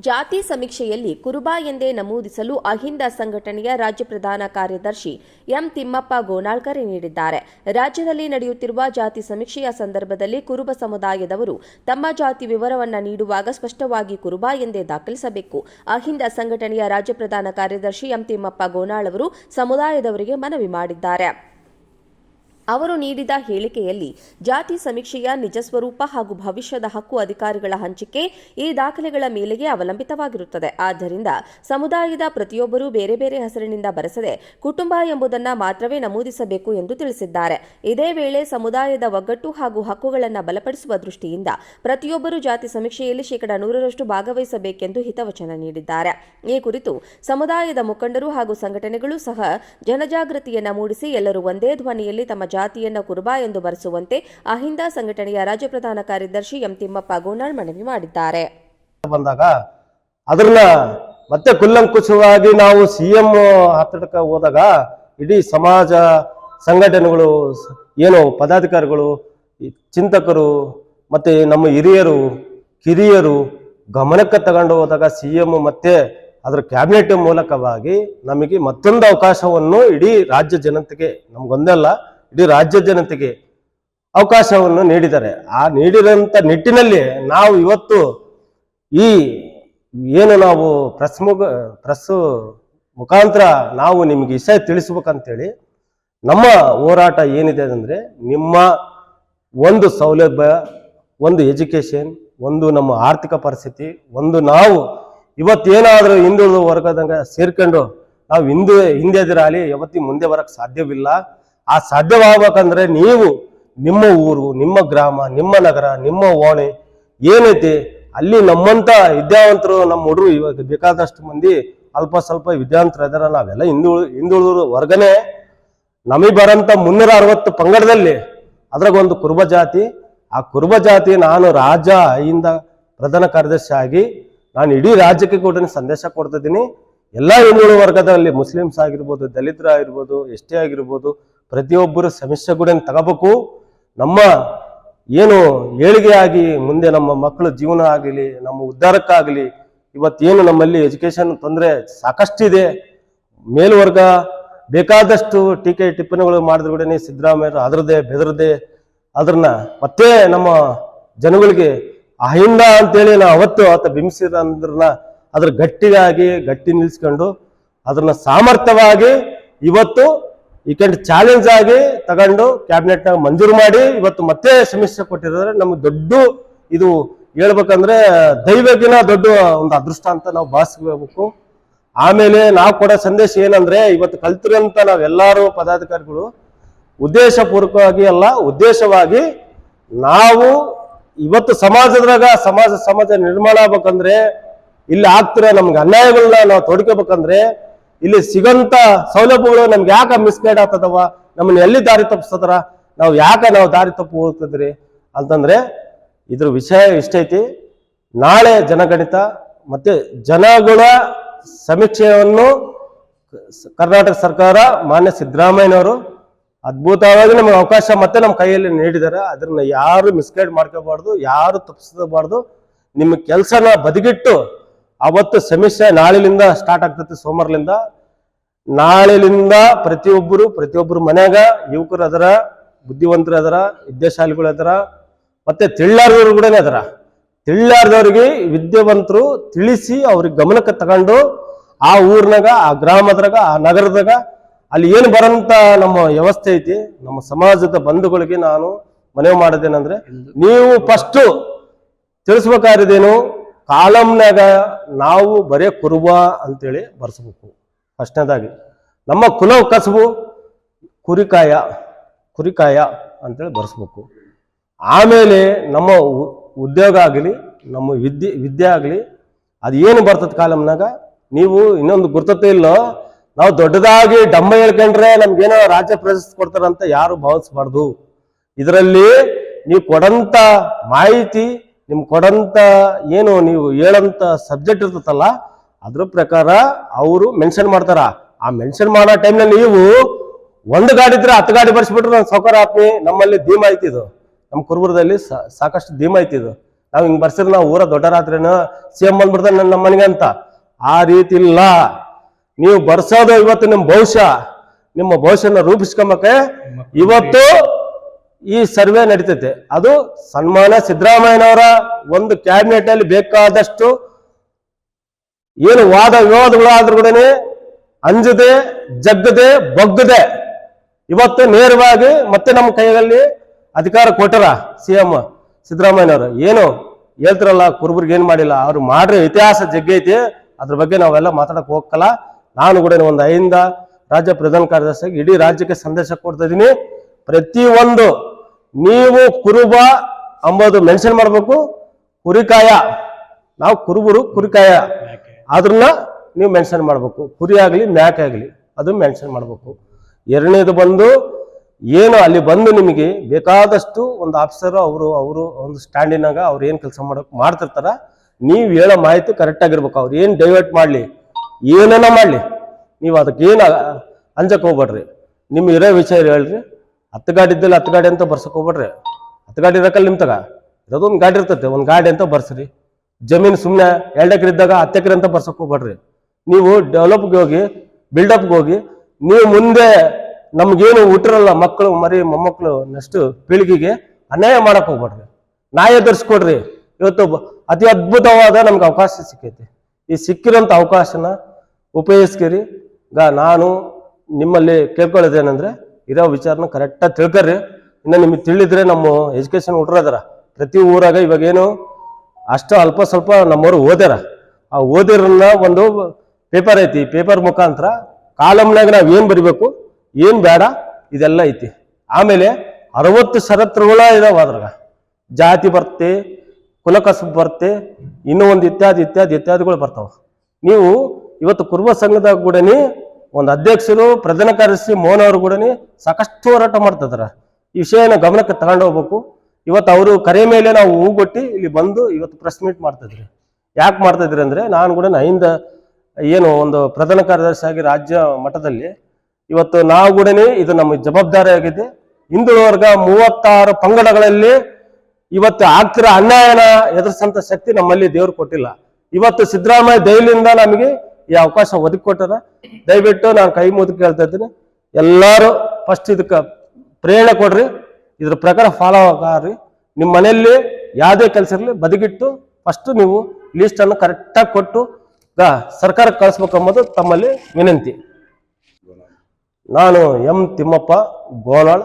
ಜಾತಿ ಸಮೀಕ್ಷೆಯಲ್ಲಿ ಕುರುಬ ಎಂದೇ ನಮೂದಿಸಲು ಅಹಿಂದ ಸಂಘಟನೆಯ ರಾಜ್ಯ ಪ್ರಧಾನ ಕಾರ್ಯದರ್ಶಿ ಎಂ ತಿಮ್ಮಪ್ಪ ಗೋನಾಳ್ ಕರೆ ನೀಡಿದ್ದಾರೆ. ರಾಜ್ಯದಲ್ಲಿ ನಡೆಯುತ್ತಿರುವ ಜಾತಿ ಸಮೀಕ್ಷೆಯ ಸಂದರ್ಭದಲ್ಲಿ ಕುರುಬ ಸಮುದಾಯದವರು ತಮ್ಮ ಜಾತಿ ವಿವರವನ್ನು ನೀಡುವಾಗ ಸ್ಪಷ್ಟವಾಗಿ ಕುರುಬ ಎಂದೇ ದಾಖಲಿಸಬೇಕು. ಅಹಿಂದ ಸಂಘಟನೆಯ ರಾಜ್ಯ ಪ್ರಧಾನ ಕಾರ್ಯದರ್ಶಿ ಎಂ ತಿಮ್ಮಪ್ಪ ಗೋನಾಳ್ ಅವರು ಸಮುದಾಯದವರಿಗೆ ಮನವಿ ಮಾಡಿದ್ದಾರೆ. ಅವರು ನೀಡಿದ ಹೇಳಿಕೆಯಲ್ಲಿ ಜಾತಿ ಸಮೀಕ್ಷೆಯ ನಿಜ ಸ್ವರೂಪ ಹಾಗೂ ಭವಿಷ್ಯದ ಹಕ್ಕು ಅಧಿಕಾರಿಗಳ ಹಂಚಿಕೆ ಈ ದಾಖಲೆಗಳ ಮೇಲೆಯೇ ಅವಲಂಬಿತವಾಗಿರುತ್ತದೆ. ಆದ್ದರಿಂದ ಸಮುದಾಯದ ಪ್ರತಿಯೊಬ್ಬರೂ ಬೇರೆ ಬೇರೆ ಹೆಸರಿನಿಂದ ಬರೆಸದೆ ಕುಟುಂಬ ಎಂಬುದನ್ನು ಮಾತ್ರವೇ ನಮೂದಿಸಬೇಕು ಎಂದು ತಿಳಿಸಿದ್ದಾರೆ. ಇದೇ ವೇಳೆ ಸಮುದಾಯದ ಒಗ್ಗಟ್ಟು ಹಾಗೂ ಹಕ್ಕುಗಳನ್ನು ಬಲಪಡಿಸುವ ದೃಷ್ಟಿಯಿಂದ ಪ್ರತಿಯೊಬ್ಬರೂ ಜಾತಿ ಸಮೀಕ್ಷೆಯಲ್ಲಿ ಶೇಕಡಾ ನೂರರಷ್ಟು ಭಾಗವಹಿಸಬೇಕೆಂದು ಹಿತವಚನ ನೀಡಿದ್ದಾರೆ. ಈ ಕುರಿತು ಸಮುದಾಯದ ಮುಖಂಡರು ಹಾಗೂ ಸಂಘಟನೆಗಳು ಸಹ ಜನಜಾಗೃತಿಯನ್ನು ಮೂಡಿಸಿ ಎಲ್ಲರೂ ಒಂದೇ ಧ್ವನಿಯಲ್ಲಿ ತಮ್ಮ ಜಾತಿಯನ್ನ ಕುರುಬಾ ಎಂದು ಬರೆಸುವಂತೆ ಅಹಿಂದ ಸಂಘಟನೆಯ ರಾಜ್ಯ ಪ್ರಧಾನ ಕಾರ್ಯದರ್ಶಿ ಎಂ ತಿಮ್ಮಪ್ಪ ಗೋನಾಳ್ ಮನವಿ ಮಾಡಿದ್ದಾರೆ. ಬಂದಾಗ ಅದನ್ನ ಮತ್ತೆ ಕುಲ್ಲಂಕುಷವಾಗಿ ನಾವು ಸಿ ಎಂ ಹತ್ತಿರಕ್ಕೆ ಹೋದಾಗ ಇಡೀ ಸಮಾಜ ಸಂಘಟನೆಗಳು ಏನು ಪದಾಧಿಕಾರಿಗಳು ಚಿಂತಕರು ಮತ್ತೆ ನಮ್ಮ ಹಿರಿಯರು, ಕಿರಿಯರು ಗಮನಕ್ಕೆ ತಗೊಂಡು ಹೋದಾಗ ಸಿ ಎಂ ಮತ್ತೆ ಅದರ ಕ್ಯಾಬಿನೆಟ್ ಮೂಲಕವಾಗಿ ನಮಗೆ ಮತ್ತೊಂದು ಅವಕಾಶವನ್ನು ಇಡೀ ರಾಜ್ಯ ಜನತೆಗೆ ನಮ್ಗೊಂದಲ್ಲ ಇಡೀ ರಾಜ್ಯ ಜನತೆಗೆ ಅವಕಾಶವನ್ನು ನೀಡಿದ್ದಾರೆ. ಆ ನೀಡಿರುವಂಥ ನಿಟ್ಟಿನಲ್ಲಿ ನಾವು ಇವತ್ತು ಈ ಏನು ನಾವು ಪ್ರೆಸ್ ಮುಗ ಪ್ರೆಸ್ ಮುಖಾಂತರ ನಾವು ನಿಮಗೆ ವಿಷಯ ತಿಳಿಸ್ಬೇಕಂತೇಳಿ ನಮ್ಮ ಹೋರಾಟ ಏನಿದೆ ಅಂದರೆ ನಿಮ್ಮ ಒಂದು ಸೌಲಭ್ಯ, ಒಂದು ಎಜುಕೇಷನ್, ಒಂದು ನಮ್ಮ ಆರ್ಥಿಕ ಪರಿಸ್ಥಿತಿ, ಒಂದು ನಾವು ಇವತ್ತೇನಾದರೂ ಹಿಂದುಳಿದ ವರ್ಗದಂಗೆ ಸೇರ್ಕೊಂಡು ನಾವು ಹಿಂದೆ ಹಿಂದೆ ಯಾವತ್ತಿ ಮುಂದೆ ಬರೋಕ್ಕೆ ಸಾಧ್ಯವಿಲ್ಲ. ಆ ಸಾಧ್ಯವಾಗಬೇಕಂದ್ರೆ ನೀವು ನಿಮ್ಮ ಊರು, ನಿಮ್ಮ ಗ್ರಾಮ, ನಿಮ್ಮ ನಗರ, ನಿಮ್ಮ ಓಣೆ ಏನೈತಿ ಅಲ್ಲಿ ನಮ್ಮಂತ ವಿದ್ಯಾವಂತರು, ನಮ್ಮ ಹುಡುಗರು ಇವಾಗ ಬೇಕಾದಷ್ಟು ಮಂದಿ ಅಲ್ಪ ಸ್ವಲ್ಪ ವಿದ್ಯಾವಂತರು ಇದಾರ. ನಾವೆಲ್ಲ ಹಿಂದುಳು ಹಿಂದುಳಿದ ವರ್ಗನೇ. ನಮಗೆ ಬರಂತ ಮುನ್ನೂರ ಅರವತ್ತು ಪಂಗಡದಲ್ಲಿ ಅದ್ರಾಗ ಒಂದು ಕುರುಬ ಜಾತಿ. ಆ ಕುರುಬ ಜಾತಿ ನಾನು ರಾಜ ಇಂದ ಪ್ರಧಾನ ಕಾರ್ಯದರ್ಶಿ ಆಗಿ ನಾನು ಇಡೀ ರಾಜ್ಯಕ್ಕೆ ಕೂಡ ಸಂದೇಶ ಕೊಡ್ತಿದ್ದೀನಿ. ಎಲ್ಲ ಹಿಂದುಳಿದ ವರ್ಗದಲ್ಲಿ ಮುಸ್ಲಿಮ್ಸ್ ಆಗಿರ್ಬೋದು, ದಲಿತರ ಆಗಿರ್ಬೋದು, ಎಸ್ ಟಿ ಆಗಿರ್ಬೋದು ಪ್ರತಿಯೊಬ್ಬರು ಸಮಸ್ಯೆ ಕೂಡ ತಗೋಬೇಕು. ನಮ್ಮ ಏನು ಏಳಿಗೆಯಾಗಿ ಮುಂದೆ ನಮ್ಮ ಮಕ್ಕಳ ಜೀವನ ಆಗಲಿ, ನಮ್ಮ ಉದ್ಧಾರಕ್ಕಾಗಲಿ ಇವತ್ತೇನು ನಮ್ಮಲ್ಲಿ ಎಜುಕೇಶನ್ ತೊಂದರೆ ಸಾಕಷ್ಟಿದೆ. ಮೇಲ್ವರ್ಗ ಬೇಕಾದಷ್ಟು ಟೀಕೆ ಟಿಪ್ಪಣಿಗಳು ಮಾಡಿದ್ರು ಕೂಡ ಸಿದ್ದರಾಮಯ್ಯ ಅದರದೇ ಬೆದರದೆ ಅದನ್ನ ಮತ್ತೆ ನಮ್ಮ ಜನಗಳಿಗೆ ಅಹಿಂದ ಅಂತೇಳಿ ನಾವು ಅವತ್ತು ಆತ ಬಿಂಬಿಸಿದ ಅಂದ್ರನ್ನ ಅದ್ರ ಗಟ್ಟಿಯಾಗಿ ಗಟ್ಟಿ ನಿಲ್ಸ್ಕೊಂಡು ಅದನ್ನ ಸಾಮರ್ಥ್ಯವಾಗಿ ಇವತ್ತು ಈ ಚಾಲೆಂಜ್ ಆಗಿ ತಗೊಂಡು ಕ್ಯಾಬಿನೆಟ್ ಮಂಜೂರು ಮಾಡಿ ಇವತ್ತು ಮತ್ತೆ ಸಮೀಕ್ಷೆ ಕೊಟ್ಟಿರೋದ್ರೆ ನಮ್ಗೆ ದೊಡ್ಡ ಇದು ಹೇಳ್ಬೇಕಂದ್ರೆ ದೈವಗಿನ ದೊಡ್ಡ ಒಂದು ಅದೃಷ್ಟ ಅಂತ ನಾವು ಭಾವಿಸ್ಬೇಕು. ಆಮೇಲೆ ನಾವು ಕೊಡೋ ಸಂದೇಶ ಏನಂದ್ರೆ ಇವತ್ತು ಕಲ್ತಿರೋಂತ ನಾವೆಲ್ಲರೂ ಪದಾಧಿಕಾರಿಗಳು ಉದ್ದೇಶಪೂರ್ವಕವಾಗಿ ಅಲ್ಲ, ಉದ್ದೇಶವಾಗಿ ನಾವು ಇವತ್ತು ಸಮಾಜದ್ರಾಗ ಸಮಾಜ ಸಮಾಜ ನಿರ್ಮಾಣ ಆಗ್ಬೇಕಂದ್ರೆ, ಇಲ್ಲಿ ಆಗ್ತಿರೋ ನಮ್ಗೆ ಅನ್ಯಾಯಗಳನ್ನ ನಾವು ತೊಡ್ಕೋಬೇಕಂದ್ರೆ ಇಲ್ಲಿ ಸಿಗಂತ ಸೌಲಭ್ಯಗಳು ನಮ್ಗೆ ಯಾಕೆ ಮಿಸ್ಗೈಡ್ ಆಗ್ತದವ? ನಮ್ಮನ್ನ ಎಲ್ಲಿ ದಾರಿ ತಪ್ಪಿಸ್ತದ್ರ? ನಾವು ಯಾಕೆ ನಾವು ದಾರಿ ತಪ್ಪು ಹೋಗ್ತದ್ರಿ? ಅಂತಂದ್ರೆ ಇದ್ರ ವಿಷಯ ಇಷ್ಟೈತಿ. ನಾಳೆ ಜನಗಣಿತ ಮತ್ತೆ ಜನಗಳ ಸಮೀಕ್ಷೆಯನ್ನು ಕರ್ನಾಟಕ ಸರ್ಕಾರ ಮಾನ್ಯ ಸಿದ್ದರಾಮಯ್ಯನವರು ಅದ್ಭುತವಾಗಿ ನಮಗೆ ಅವಕಾಶ ಮತ್ತೆ ನಮ್ಮ ಕೈಯಲ್ಲಿ ನೀಡಿದ್ದಾರೆ. ಅದನ್ನ ಯಾರು ಮಿಸ್ಗೈಡ್ ಮಾಡ್ಕೋಬಾರ್ದು, ಯಾರು ತಪ್ಪಿಸಬಾರ್ದು ನಿಮ್ಮ ಕೆಲಸನ ಬದಿಗಿಟ್ಟು ಅವತ್ತು ಸಮೀಕ್ಷೆ ನಾಳಿನಿಂದ ಸ್ಟಾರ್ಟ್ ಆಗ್ತೈತಿ ಸೋಮವಾರಲಿಂದ. ನಾಳೆಲಿಂದ ಪ್ರತಿಯೊಬ್ಬರು ಪ್ರತಿಯೊಬ್ಬರು ಮನ್ಯಾಗ ಯುವಕರು ಅದರ, ಬುದ್ಧಿವಂತರು ಅದರ, ವಿದ್ಯಾಶಾಲಿಗಳು ಅದರ, ಮತ್ತೆ ತಿಳ್ಳಾರ್ದವ್ರು ಕೂಡ ಅದರ. ತಿಳ್ಳಾರ್ದವ್ರಿಗೆ ವಿದ್ಯಾವಂತರು ತಿಳಿಸಿ ಅವ್ರಿಗೆ ಗಮನಕ್ಕೆ ತಗೊಂಡು ಆ ಊರ್ನಾಗ, ಆ ಗ್ರಾಮದ್ರಾಗ, ಆ ನಗರದಾಗ ಅಲ್ಲಿ ಏನು ಬರೋಂಥ ನಮ್ಮ ವ್ಯವಸ್ಥೆ ಐತಿ, ನಮ್ಮ ಸಮಾಜದ ಬಂಧುಗಳಿಗೆ ನಾನು ಮನವಿ ಮಾಡೋದೇನಂದ್ರೆ ನೀವು ಫಸ್ಟು ತಿಳಿಸ್ಬೇಕಾಗಿರೋದೇನು ಕಾಲಂನಾಗ ನಾವು ಬರೇ ಕುರುಬ ಅಂತೇಳಿ ಬರ್ಸ್ಬೇಕು. ಫಸ್ಟ್ನೇದಾಗಿ ನಮ್ಮ ಕುಲ ಕಸಬು, ಕುರಿಕಾಯ ಕುರಿಕಾಯ ಅಂತೇಳಿ ಬರ್ಸ್ಬೇಕು. ಆಮೇಲೆ ನಮ್ಮ ಉದ್ಯೋಗ ಆಗಲಿ, ನಮ್ಮ ವಿದ್ಯೆ ವಿದ್ಯೆ ಆಗಲಿ, ಅದು ಏನು ಬರ್ತದೆ ಕಾಲಮ್ನಾಗ? ನೀವು ಇನ್ನೊಂದು ಗುರ್ತತೆ ಇಲ್ಲೋ, ನಾವು ದೊಡ್ಡದಾಗಿ ಡಮ್ಮ ಹೇಳ್ಕೊಂಡ್ರೆ ನಮ್ಗೇನೋ ರಾಜ್ಯ ಪ್ರಶಸ್ತಿ ಕೊಡ್ತಾರಂತ ಯಾರು ಭಾವಿಸ್ಬಾರ್ದು. ಇದರಲ್ಲಿ ನೀವು ಕೊಡಂತ ಮಾಹಿತಿ, ನಿಮ್ಗೆ ಕೊಡಂತ ಏನು ನೀವು ಹೇಳಂತ ಸಬ್ಜೆಕ್ಟ್ ಇರ್ತದಲ್ಲ ಅದ್ರ ಪ್ರಕಾರ ಅವರು ಮೆನ್ಷನ್ ಮಾಡ್ತಾರ. ಆ ಮೆನ್ಷನ್ ಮಾಡೋ ಟೈಮ್ನಲ್ಲಿ ನೀವು ಒಂದು ಗಾಡಿ ಇದ್ರೆ ಹತ್ತು ಗಾಡಿ ಬರ್ಸ್ಬಿಟ್ರೆ ನಾನು ಸೌಕರ್ಯ ಆತ್ಮಿ ನಮ್ಮಲ್ಲಿ ಧೀಮ ಐತಿ ಇದು. ನಮ್ಮ ಕುರುಬರದಲ್ಲಿ ಸಾಕಷ್ಟು ಧೀಮ ಐತಿ ಇದು. ನಾವು ಹಿಂಗ್ ಬರ್ಸಿದ್ರೆ ನಾವು ಊರ ದೊಡ್ಡರಾದ್ರೇನು ಸಿ ಎಂ ಬಂದ್ಬಿಡ್ತಾನೆ ನನ್ನ ಮನೆಗೆ ಅಂತ. ಆ ರೀತಿ ಇಲ್ಲ. ನೀವು ಬರ್ಸೋದು ಇವತ್ತು ನಿಮ್ಮ ಭವಿಷ್ಯ. ನಿಮ್ಮ ಭವಿಷ್ಯನ ರೂಪಿಸ್ಕೊಂಬಕ್ಕೆ ಇವತ್ತು ಈ ಸರ್ವೆ ನಡೀತೈತೆ. ಅದು ಸನ್ಮಾನ ಸಿದ್ದರಾಮಯ್ಯನವರ ಒಂದು ಕ್ಯಾಬಿನೆಟ್ ಅಲ್ಲಿ ಬೇಕಾದಷ್ಟು ಏನು ವಾದ ವಿವಾದಗಳಾದ್ರೂ ಕೂಡ ಅಂಜದೆ, ಜಗ್ಗದೆ, ಬಗ್ಗದೆ. ಇವತ್ತು ನೇರವಾಗಿ ಮತ್ತೆ ನಮ್ಮ ಕೈಯಲ್ಲಿ ಅಧಿಕಾರ ಕೊಟ್ಟರ ಸಿ ಎಂ ಸಿದ್ದರಾಮಯ್ಯನವರು? ಏನು ಹೇಳ್ತಿರಲ್ಲ, ಕುರುಬರಿಗೆ ಏನು ಮಾಡಿಲ್ಲ? ಅವ್ರು ಮಾಡ್ರಿ ಇತಿಹಾಸ ಜಗ್ಗೈತಿ. ಅದ್ರ ಬಗ್ಗೆ ನಾವೆಲ್ಲ ಮಾತಾಡಕ್ ಹೋಗಲ್ಲ ನಾನು ಕೂಡ ಒಂದು ಐದಿಂದ ರಾಜ್ಯ ಪ್ರಧಾನ ಕಾರ್ಯದರ್ಶಿಯಾಗಿ ಇಡೀ ರಾಜ್ಯಕ್ಕೆ ಸಂದೇಶ ಕೊಡ್ತಾ ಇದೀನಿ ಪ್ರತಿಯೊಂದು ನೀವು ಕುರುಬ ಅಂಬೋದು ಮೆನ್ಷನ್ ಮಾಡಬೇಕು. ಕುರಿಕಾಯ. ನಾವು ಕುರುಬರು ಕುರಿಕಾಯ. ಅದನ್ನ ನೀವು ಮೆನ್ಷನ್ ಮಾಡಬೇಕು. ಕುರಿ ಆಗಲಿ, ಮ್ಯಾಕ್ ಆಗಲಿ, ಅದು ಮೆನ್ಷನ್ ಮಾಡ್ಬೇಕು. ಎರಡನೇದು ಬಂದು, ಏನು ಅಲ್ಲಿ ಬಂದು ನಿಮಗೆ ಬೇಕಾದಷ್ಟು ಒಂದು ಆಫೀಸರ್ ಅವರು ಅವರು ಒಂದು ಸ್ಟ್ಯಾಂಡಿನಾಗ ಅವ್ರು ಏನು ಕೆಲಸ ಮಾಡಕ್ ಮಾಡ್ತಿರ್ತಾರ, ನೀವು ಹೇಳೋ ಮಾಹಿತಿ ಕರೆಕ್ಟ್ ಆಗಿರ್ಬೇಕು. ಅವ್ರು ಏನು ಡೈವರ್ಟ್ ಮಾಡಲಿ ಏನನ್ನ ಮಾಡಲಿ, ನೀವು ಅದಕ್ಕೆ ಏನು ಅಂಜಕ್ ಹೋಗ್ಬೇಡ್ರಿ. ನಿಮ್ಮ ಇರೋ ವಿಚಾರ ಹೇಳ್ರಿ. ಹತ್ತು ಗಾಡಿ ಇದ್ದಲ್ಲಿ ಹತ್ತು ಗಾಡಿ ಅಂತ ಬರ್ಸಕ್ಕೆ ಹೋಗ್ಬೇಡ್ರಿ. ಹತ್ತು ಗಾಡಿ ಇರಕಲ್ಲ ನಿಮ್ ತಗ ಗಾಡಿ ಇರ್ತೈತೆ, ಒಂದು ಗಾಡಿ ಅಂತ ಬರ್ಸ್ರಿ. ಜಮೀನು ಸುಮ್ಮನೆ ಎರಡು ಎಕರೆ ಇದ್ದಾಗ ಹತ್ತು ಎಕರೆ ಅಂತ ಬರ್ಸಕ್ ಹೋಗ್ಬೇಡ್ರಿ ನೀವು ಡೆವಲಪ್ಗೆ ಹೋಗಿ ಬಿಲ್ಡಪ್ಗೆ ಹೋಗಿ, ನೀವು ಮುಂದೆ ನಮ್ಗೇನು ಹುಟ್ಟಿರಲ್ಲ ಮಕ್ಕಳು, ಮರಿ ಮೊಮ್ಮಕ್ಕಳು ನೆಕ್ಸ್ಟ್ ಪೀಳಿಗೆಗೆ ಅನ್ಯಾಯ ಮಾಡಕ್ ಹೋಗ್ಬೇಡ್ರಿ ನ್ಯಾಯ ಎದುರಿಸ್ಕೊಡ್ರಿ. ಇವತ್ತು ಅತಿ ಅದ್ಭುತವಾದ ನಮ್ಗೆ ಅವಕಾಶ ಸಿಕ್ಕೈತಿ. ಈ ಸಿಕ್ಕಿರೋಂಥ ಅವಕಾಶನ ಉಪಯೋಗಿಸ್ಕಿರಿ. ಈಗ ನಾನು ನಿಮ್ಮಲ್ಲಿ ಕೇಳ್ಕೊಳ್ಳೋದೇನೆಂದ್ರೆ ಇರೋ ವಿಚಾರನ ಕರೆಕ್ಟಾಗಿ ತಿಳ್ಕರ್ರಿ. ಇನ್ನು ನಿಮಗೆ ತಿಳಿದ್ರೆ ನಮ್ಮ ಎಜುಕೇಶನ್ ಹುಡ್ರದಾರ. ಪ್ರತಿ ಊರಾಗ ಇವಾಗೇನು ಅಷ್ಟು ಅಲ್ಪ ಸ್ವಲ್ಪ ನಮ್ಮವರು ಓದ್ಯಾರ. ಆ ಓದಿರನ್ನ ಒಂದು ಪೇಪರ್ ಐತಿ. ಪೇಪರ್ ಮುಖಾಂತರ ಕಾಲಮ್ನಾಗ ನಾವು ಏನು ಬರಿಬೇಕು, ಏನು ಬೇಡ, ಇದೆಲ್ಲ ಐತಿ. ಆಮೇಲೆ ಅರವತ್ತು ಷರತ್ತುಗಳ ಇದಾವೆ ಅದ್ರಾಗ. ಜಾತಿ ಬರ್ತೆ ಕುಲಕಸಬು ಬರ್ತೆ, ಇನ್ನೂ ಒಂದು ಇತ್ಯಾದಿ ಇತ್ಯಾದಿ, ಇತ್ಯಾದಿಗಳು ಬರ್ತಾವೆ. ನೀವು ಇವತ್ತು ಕುರುಬ ಸಂಘದಾಗ ಕೂಡ ಒಂದು ಅಧ್ಯಕ್ಷರು, ಪ್ರಧಾನ ಕಾರ್ಯದರ್ಶಿ ಮೋಹನ್ ಅವರು ಕೂಡ ಸಾಕಷ್ಟು ಹೋರಾಟ ಮಾಡ್ತಿದಾರ. ಈ ವಿಷಯನ ಗಮನಕ್ಕೆ ತಗೊಂಡು ಹೋಗ್ಬೇಕು. ಇವತ್ತು ಅವರು ಕರೆ ಮೇಲೆ ನಾವು ಹೂಗೊಟ್ಟಿ ಇಲ್ಲಿ ಬಂದು ಇವತ್ತು ಪ್ರೆಸ್ ಮೀಟ್ ಮಾಡ್ತಿದ್ರಿ ಯಾಕೆ ಮಾಡ್ತಿದ್ರಿ ಅಂದ್ರೆ ನಾನು ಕೂಡ ಹಿಂದ ಏನು ಒಂದು ಪ್ರಧಾನ ಕಾರ್ಯದರ್ಶಿ ಆಗಿ ರಾಜ್ಯ ಮಟ್ಟದಲ್ಲಿ ಇವತ್ತು ನಾವು ಕೂಡ ಇದು ನಮ್ಮ ಜವಾಬ್ದಾರಿ ಆಗಿದೆ. ಹಿಂದುಳಿದ ವರ್ಗ ಮೂವತ್ತಾರು ಪಂಗಡಗಳಲ್ಲಿ ಇವತ್ತು ಆಗ್ತಿರೋ ಅನ್ಯಾಯನ ಎದುರಿಸಂತ ಶಕ್ತಿ ನಮ್ಮಲ್ಲಿ ದೇವರು ಕೊಟ್ಟಿಲ್ಲ. ಇವತ್ತು ಸಿದ್ದರಾಮಯ್ಯ ದಯಲಿಂದ ನಮಗೆ ಈ ಅವಕಾಶ ಒದಗಿಕೊಟ್ಟಾರ ದಯವಿಟ್ಟು ನಾನು ಕೈ ಮುಗಿದು ಕೇಳ್ತಾ ಇದ್ದೀನಿ. ಎಲ್ಲರೂ ಫಸ್ಟ್ ಇದಕ್ಕೆ ಪ್ರೇರಣೆ ಕೊಡ್ರಿ. ಇದ್ರ ಪ್ರಕಾರ ಫಾಲೋ ಆಗ್ರಿ. ನಿಮ್ಮ ಮನೆಯಲ್ಲಿ ಯಾವುದೇ ಕೆಲಸ ಇರಲಿ ಬದುಕಿಟ್ಟು ಫಸ್ಟ್ ನೀವು ಲೀಸ್ಟ್ ಅನ್ನು ಕರೆಕ್ಟಾಗಿ ಕೊಟ್ಟು ಸರ್ಕಾರಕ್ಕೆ ಕಳಿಸ್ಬೇಕು ಅನ್ನೋದು ತಮ್ಮಲ್ಲಿ ವಿನಂತಿ. ನಾನು ಎಂ ತಿಮ್ಮಪ್ಪ ಗೋನಾಳ್